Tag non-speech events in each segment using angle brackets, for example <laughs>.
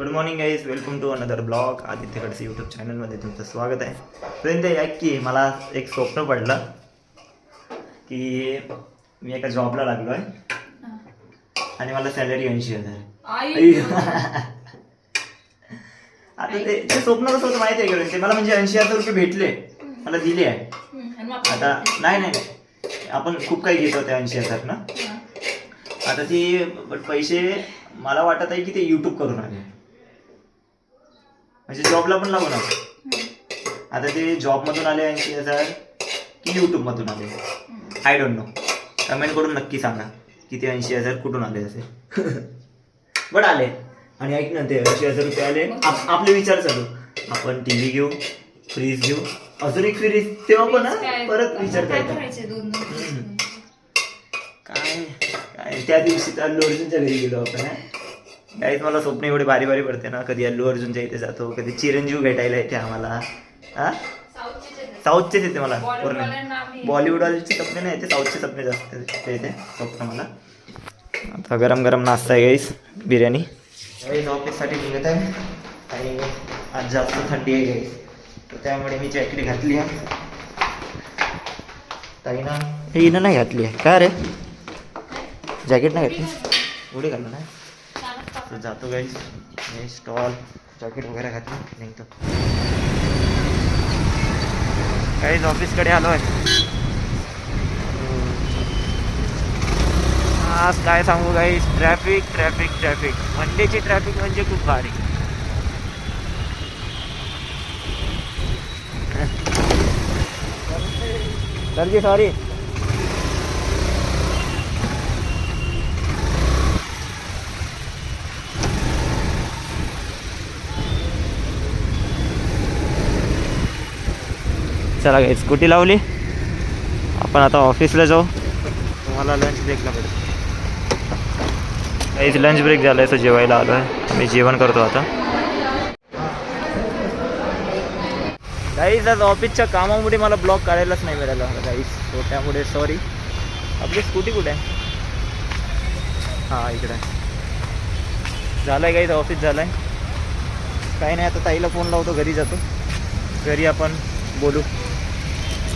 Good morning guys welcome to another blog आदित्यकडचे YouTube चॅनलमध्ये तुमचं स्वागत आहे. पर्यंत ऐक की मला एक स्वप्न पडलं की मी एका जॉबला लागलो आहे आणि मला सॅलरी ऐंशी हजार. <laughs> आता ते ते स्वप्न कसं होतं माहिती आहे का ते मला म्हणजे ऐंशी हजार रुपये भेटले. मला दिले आहे. आता नाही नाही. आपण खूप काही घेतो त्या ऐंशी हजार ना. आता ती पैसे मला वाटत आहे की ते युट्यूब करून आले. म्हणजे जॉबला पण लागू ना आता ते जॉबमधून आले ऐंशी हजार की युट्यूबमधून आले आय डोंट नो कमेंट करून नक्की सांगा की ते ऐंशी हजार कुठून आले असे <laughs> बट आले. आणि ऐक ना ते ऐंशी हजार रुपये आले. आप- आपले विचार चालू. आपण टी व्ही घेऊ फ्रीज घेऊ. अजून एक फ्रीज तेव्हा पण परत विचार काय करायचा करायचे दोन दोन हम्म. काय? काय? त्या दिवशी तर अल्लू अर्जुनच्या घरी गेलो आपण काहीच मला स्वप्न एवढे भारी भारी पडते ना? कधी अल्लू अर्जुनच्या इथे जातो कधी चिरंजीव भेटायला येते आम्हाला. हा? साऊथचेच येते मला पूर्ण. बॉलिवूडवाल्याचे स्वप्न नाही येते साऊथचे स्वप्न जास्त येते येते स्वप्न मला. आता गरम गरम नाश्ता आहे गाईस बिर्याणी गाईस ऑफिससाठी निघत आहे. आणि आज जास्त थंडी आहे गाईस तर त्यामुळे मी जॅकेट घातली आहे. ताईना हिनं नाही घातली आहे. का रे? जॅकेट नाही घातली? उडी घालू नाही तर जातो गाईस हे? स्टॉल जॅकेट वगैरे घातली निघतो काहीच ऑफिसकडे आलो आहे आज काय सांगू ट्रॅफिक ट्रॅफिक ट्रॅफिक मंडेची ट्रॅफिक म्हणजे खूप भारी। सॉरी चला काही स्कूटी लावली. आपण आता ऑफिसला जाऊ. तुम्हाला लंच ब्रेकला भेटू. काहीच लंच ब्रेक झाला आहे तो जेवायला आलो आहे मी जेवण करतो आता. काहीच आज ऑफिसच्या कामामुळे मला ब्लॉक काढायलाच नाही मिळालं. काहीच सो त्यामुळे सॉरी आपली स्कूटी कुठे आहे? हां इकडे. झालं आहे. काहीच ऑफिस झालं आहे काही नाही आता ताईला फोन लावतो घरी जातो. घरी आपण बोलू.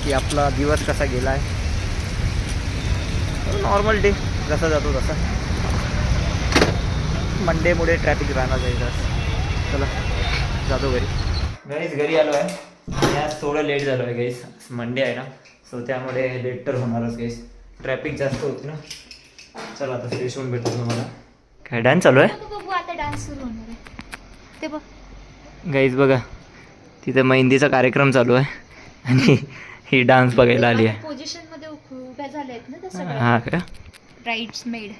की आपला दिवस कसा गेला आहे नॉर्मल डे जसा जातो तसा. मंडेमुळे ट्रॅफिक राहणार जायचं चला जातो घरी. गाईस घरी आलो आहे आज थोडं लेट झालो आहे गाईस मंडे आहे ना. सो त्यामुळे लेट तर होणारच गाईस ट्रॅफिक जास्त होती ना. चला आता फ्रेश होऊन भेटतो तुम्हाला. काय डान्स चालू आहे? बघू बघू आता डान्स सुरू होणार आहे. ते बघ. गाईज बघा. तिथे मेहंदीचा कार्यक्रम चालू आहे. आणि ही डान्स बघायला आली आहे. पोझिशनमध्ये उभ- उभ्या झाल्या आहेत ना त्या हा सगळ्या का ब्राईड्स मेड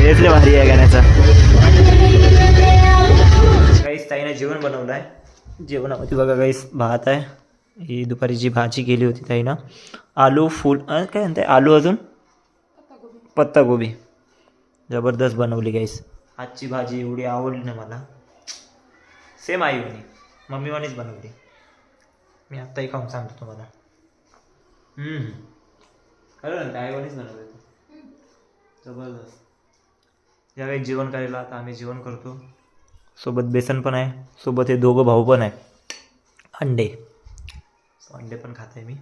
हेच भारी आहे गाण्याचा. काहीच ताईने जेवण बनवलं आहे. जेवणामध्ये बघा काहीच भात आहे. ही दुपारी जी भाजी केली होती ताईनं. आलू फुल काय म्हणते? आलू अजून? पत्तागोबी जबरदस्त बनवली गाईस. आजची भाजी एवढी आवडली ना मला. सेम आई म्हणे मम्मीवानीच बनवली मी आत्ताही खाऊन सांगतो तुम्हाला. हम्म. खरं ना आईवानीच बनवली जबरदस्त. ज्यावेळी जेवण करायला आता आम्ही जेवण करतो. सोबत बेसन पण आहे सोबत हे दोघं भाऊ पण आहे अंडे. अंडे पण खात आहे मी.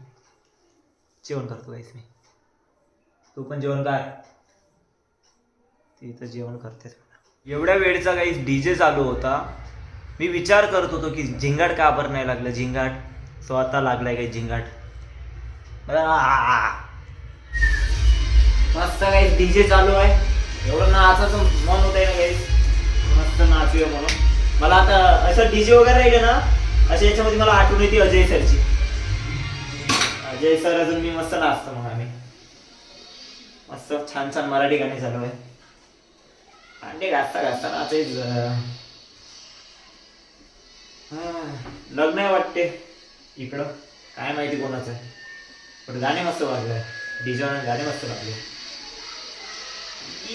जेवण करतो गाईस मी. तू पण जेवण कर. ती तर जेवण करतेच एवढ्या वेळचा काही डी जे चालू होता. मी विचार करत होतो की झिंगाट का बरं नाही लागलं? झिंगाट. सो आता लागलाय काही झिंगाट. मस्त काही डीजे चालू आहे. एवढं नाचाचं मन होत आहे ना काही. मस्त नाचूया म्हणून. मला आता असं डीजे वगैरे राहिलं ना अशा याच्यामध्ये मला आठवण येते अजय सरची. अजय सर अजून मी मस्त नाचतो मग आम्ही. मस्त छान छान मराठी गाणी चालू आहे. अंडे घासता घासता नाचायचं. लग्न आहे वाटते. इकडं. काय माहिती कोणाचं आहे. पण गाणे मस्त वाजले डीजे गाणे मस्त लागले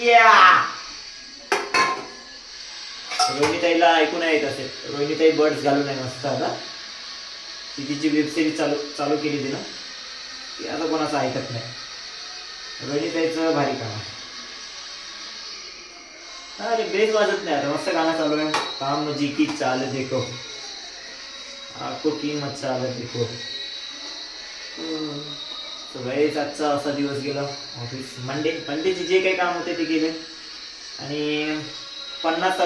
या रोहिणीताईला ऐकून येत असेल. रोहिणीताई बर्ड्स घालून आहे मस्त आता. ती तिची वेबसिरीज चालू चालू केली ती ना ती आता कोणाचं ऐकत नाही. रोहिणीताईचं भारी काम आहे. अरे बेस वाजत नाही आता. मस्त गाणं चालू आहे. काम जी की चाल देखो. आपको किंमत चाल देखो। सगळेच आजचा असा दिवस गेला। ऑफिस मंडे मंडेचे जे काही काम होते ते केले. आणि पन्नास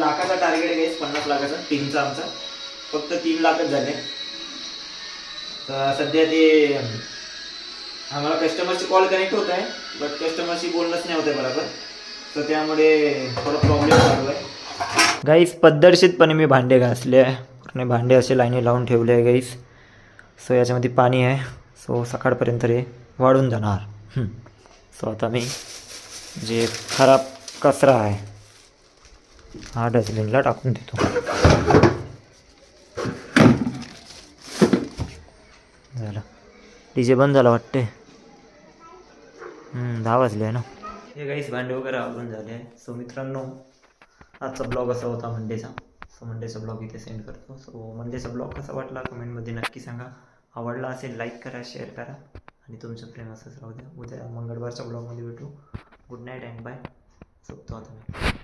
लाखाचा टार्गेट आहे पन्नास लाखाचा टीमचा आमचा. फक्त तीन लाखच झाले. तर सध्या ते आम्हाला कस्टमरची कॉल कनेक्ट होत आहे बट कस्टमरशी बोलणंच नाही होत आहे बरोबर. तर त्यामुळे थोडा प्रॉब्लेम चालू आहे. गाईस पद्धतशीरपणे मी भांडे घासले आहे. पूर्ण भांडे असे लाईनी लावून ठेवले आहे गाईस सो याच्यामध्ये पाणी आहे. सो सकाळपर्यंत हे वाढून जाणार. सो आता मी जे खराब कचरा आहे हा डस्टबिनला टाकून देतो. झालं. डी जे बंद झाला वाटते दहा वाजले आहे ना. हे गाईस भांडे वगैरे आवडून झाले. आहे सो मित्रांनो आजचा ब्लॉग असा होता मंडेचा. सो मंडेचा ब्लॉग इथे सेंड करतो. सो मंडेचा ब्लॉग कसा वाटला कमेंटमध्ये नक्की सांगा. आवडला असेल लाईक करा शेअर करा. आणि तुमचं प्रेम असंच राहू द्या. उद्या मंगळवारच्या ब्लॉगमध्ये भेटू. गुड नाईट अँड बाय झोपतो आता मी.